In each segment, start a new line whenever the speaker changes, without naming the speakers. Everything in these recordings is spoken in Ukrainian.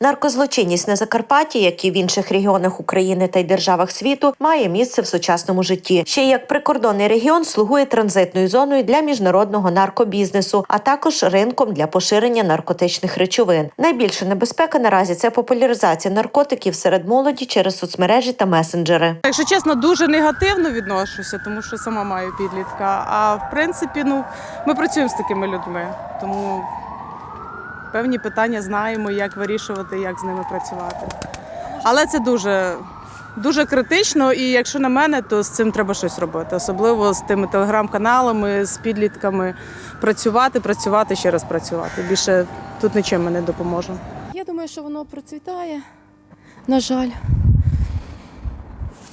Наркозлочинність на Закарпатті, як і в інших регіонах України та й державах світу, має місце в сучасному житті. Ще як прикордонний регіон слугує транзитною зоною для міжнародного наркобізнесу, а також ринком для поширення наркотичних речовин. Найбільша небезпека наразі це популяризація наркотиків серед молоді через соцмережі та месенджери.
Якщо чесно, дуже негативно відношуся, тому що сама маю підлітка. А в принципі, ну ми працюємо з такими людьми, тому певні питання знаємо, як вирішувати, як з ними працювати. Але це дуже, дуже критично, і якщо на мене, то з цим треба щось робити, особливо з тими телеграм-каналами, з підлітками. Працювати, працювати, ще раз працювати. Більше тут нічим ми не допоможе.
Я думаю, що воно процвітає. На жаль.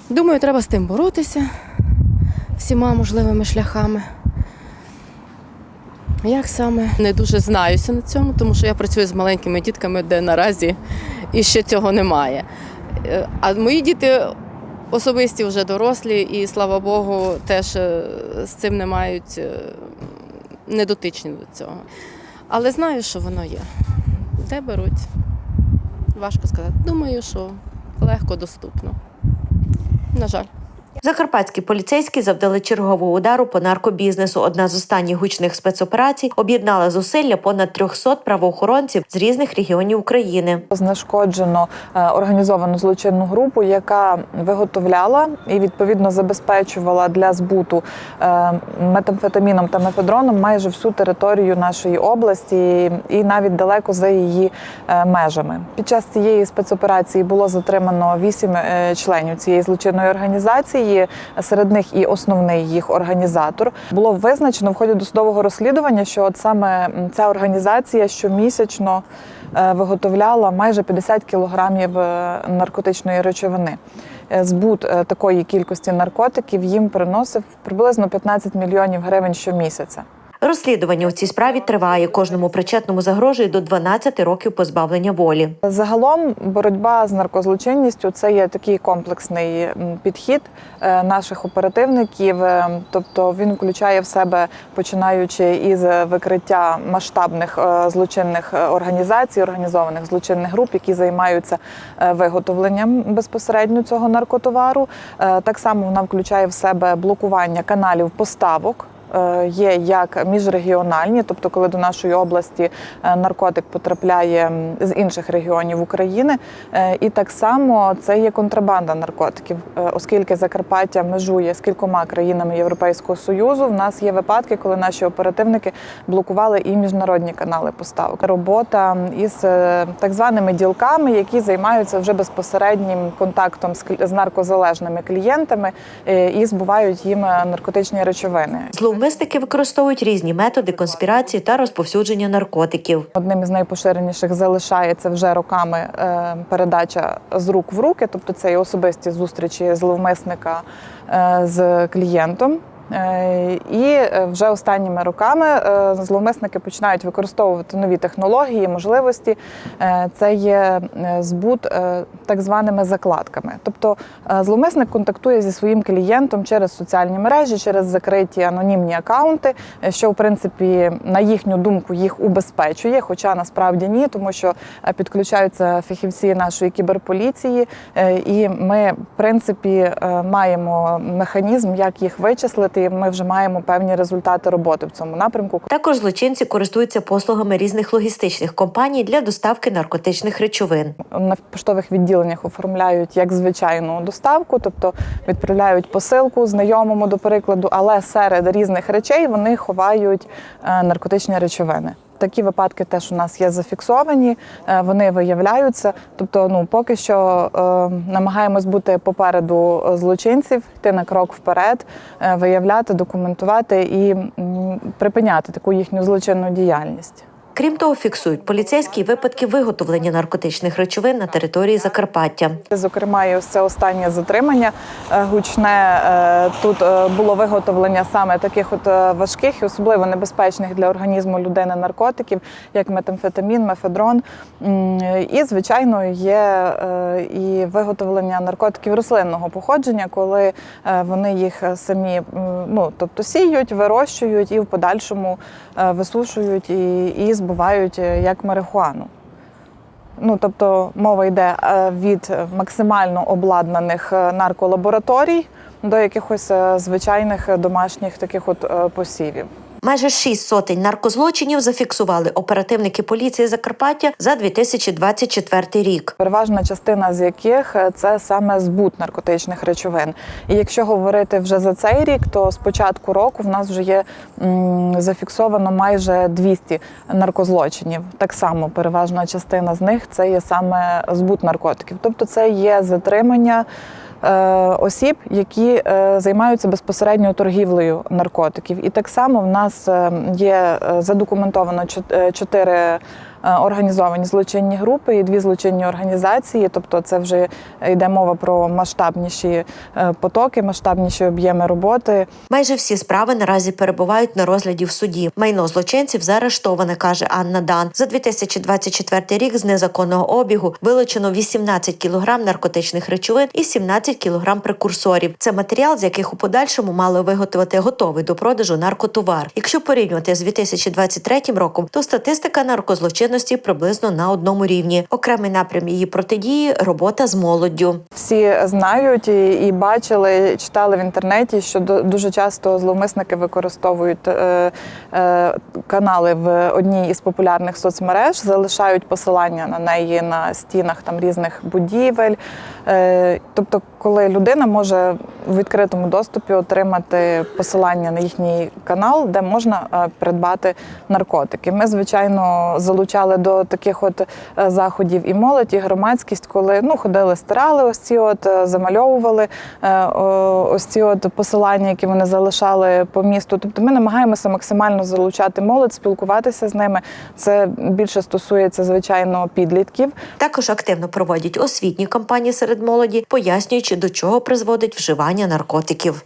Думаю, треба з тим боротися всіма можливими шляхами. Як саме? Не дуже знаюся на цьому, тому що я працюю з маленькими дітками, де наразі іще цього немає. Е, А мої діти особисті вже дорослі, і слава Богу, теж е, з цим не мають е, недотичні до цього. Але знаю, що воно є. Де беруть? Важко сказати. Думаю, що легко доступно. На жаль.
Закарпатські поліцейські завдали чергового удару по наркобізнесу. Одна з останніх гучних спецоперацій об'єднала зусилля понад 300 правоохоронців з різних регіонів України.
Знешкоджено е, організовану злочинну групу, яка виготовляла і відповідно забезпечувала для збуту е, метамфетаміном та мефедроном майже всю територію нашої області і навіть далеко за її е, межами. Під час цієї спецоперації було затримано вісім членів цієї злочинної організації. Серед них і основний їх організатор було визначено в ході досудового розслідування, що от саме ця організація щомісячно е, виготовляла майже 50 кілограмів е, наркотичної речовини. Е, Збут такої кількості наркотиків їм приносив приблизно 15 мільйонів гривень щомісяця.
Розслідування у цій справі триває. Кожному причетному загрожує до 12 років позбавлення волі.
Загалом боротьба з наркозлочинністю це є такий комплексний підхід е, наших оперативників. Е, Тобто він включає в себе, починаючи із викриття масштабних е, злочинних організацій, організованих злочинних груп, які займаються виготовленням безпосередньо цього наркотовару. Так само вона включає в себе блокування каналів поставок. Е, Є як міжрегіональні, тобто коли до нашої області е, наркотик потрапляє з інших регіонів України, Е, і так само це є контрабанда наркотиків, оскільки Закарпаття межує з кількома країнами Європейського союзу. В нас є випадки, коли наші оперативники блокували і міжнародні канали поставок. Робота із так званими ділками, які займаються вже безпосереднім контактом з наркозалежними клієнтами і збувають їм наркотичні речовини.
Зловмисники використовують різні методи конспірації та розповсюдження наркотиків.
Одним із найпоширеніших залишається вже роками е, передача з рук в руки, тобто це і особисті зустрічі зловмисника е, з клієнтом. Е, І е, вже останніми роками е, зловмисники починають використовувати нові технології, можливості. Це є збут так званими закладками. Тобто зловмисник контактує зі своїм клієнтом через соціальні мережі, через закриті анонімні акаунти, що в принципі на їхню думку їх убезпечує, хоча насправді ні, тому що підключаються фахівці нашої кіберполіції, і ми, в принципі, маємо механізм, як їх вичислити. І Ми вже маємо певні результати роботи в цьому напрямку.
Також злочинці користуються послугами різних логістичних компаній для доставки наркотичних речовин.
на поштових відділеннях оформляють як звичайну доставку, тобто відправляють посилку знайомому, до прикладу, але серед різних речей вони ховають е, наркотичні речовини. Такі випадки теж у нас є зафіксовані, е, вони виявляються. Тобто, ну поки що е, намагаємось бути попереду злочинців, йти на крок вперед, е, виявляти, документувати і м, припиняти таку їхню злочинну діяльність.
Крім того, фіксують поліцейські випадки виготовлення наркотичних речовин на території Закарпаття.
Зокрема, і це останнє затримання е, гучне. Е, Тут е, було виготовлення саме таких от важких і особливо небезпечних для організму людини наркотиків, як метамфетамін, мефедрон. І, звичайно, є і виготовлення наркотиків рослинного походження, коли вони їх самі ну, тобто сіють, вирощують і в подальшому висушують і, і збувають е, як марихуану. Ну тобто мова йде е, від максимально обладнаних е, нарколабораторій до якихось звичайних домашніх таких от посівів.
Майже шість сотень наркозлочинів зафіксували оперативники поліції Закарпаття за 2024 рік.
Переважна частина з яких е, це саме збут наркотичних речовин. І якщо говорити вже за цей рік, то з початку року в нас вже є м, зафіксовано майже 200 наркозлочинів. Так само переважна частина з них це є саме збут наркотиків, тобто це є затримання. Е, Осіб, які е, займаються безпосередньо торгівлею наркотиків, і так само в нас е, є задокументовано чот- чотири організовані злочинні групи і дві злочинні організації. Тобто, це вже йде мова про масштабніші е, потоки, масштабніші об'єми роботи.
Майже всі справи наразі перебувають на розгляді в суді. Майно злочинців заарештоване, каже Анна Дан. За 2024 рік з незаконного обігу вилучено 18 кілограм наркотичних речовин і 17 кілограм прекурсорів. Це матеріал, з яких у подальшому мали виготовити готовий до продажу наркотовар. Якщо порівнювати з 2023 роком, то статистика наркозлочинності приблизно на одному рівні. Окремий напрям її протидії робота з молоддю.
Всі знають і, бачили, читали в інтернеті, що дуже часто зловмисники використовують е, е, канали в одній із популярних соцмереж, залишають посилання на неї на стінах там різних будівель. Е, тобто, коли людина може в відкритому доступі отримати посилання на їхній канал, де можна е, придбати наркотики. Ми, звичайно, залучали до таких от е, заходів і молодь, і громадськість, коли ну ходили, стирали ось ці от е, замальовували е, ось ці от посилання, які вони залишали по місту. Тобто ми намагаємося максимально залучати молодь, спілкуватися з ними. Це більше стосується звичайно підлітків.
Також активно проводять освітні кампанії серед молоді, пояснюючи, до чого призводить вживання наркотиків.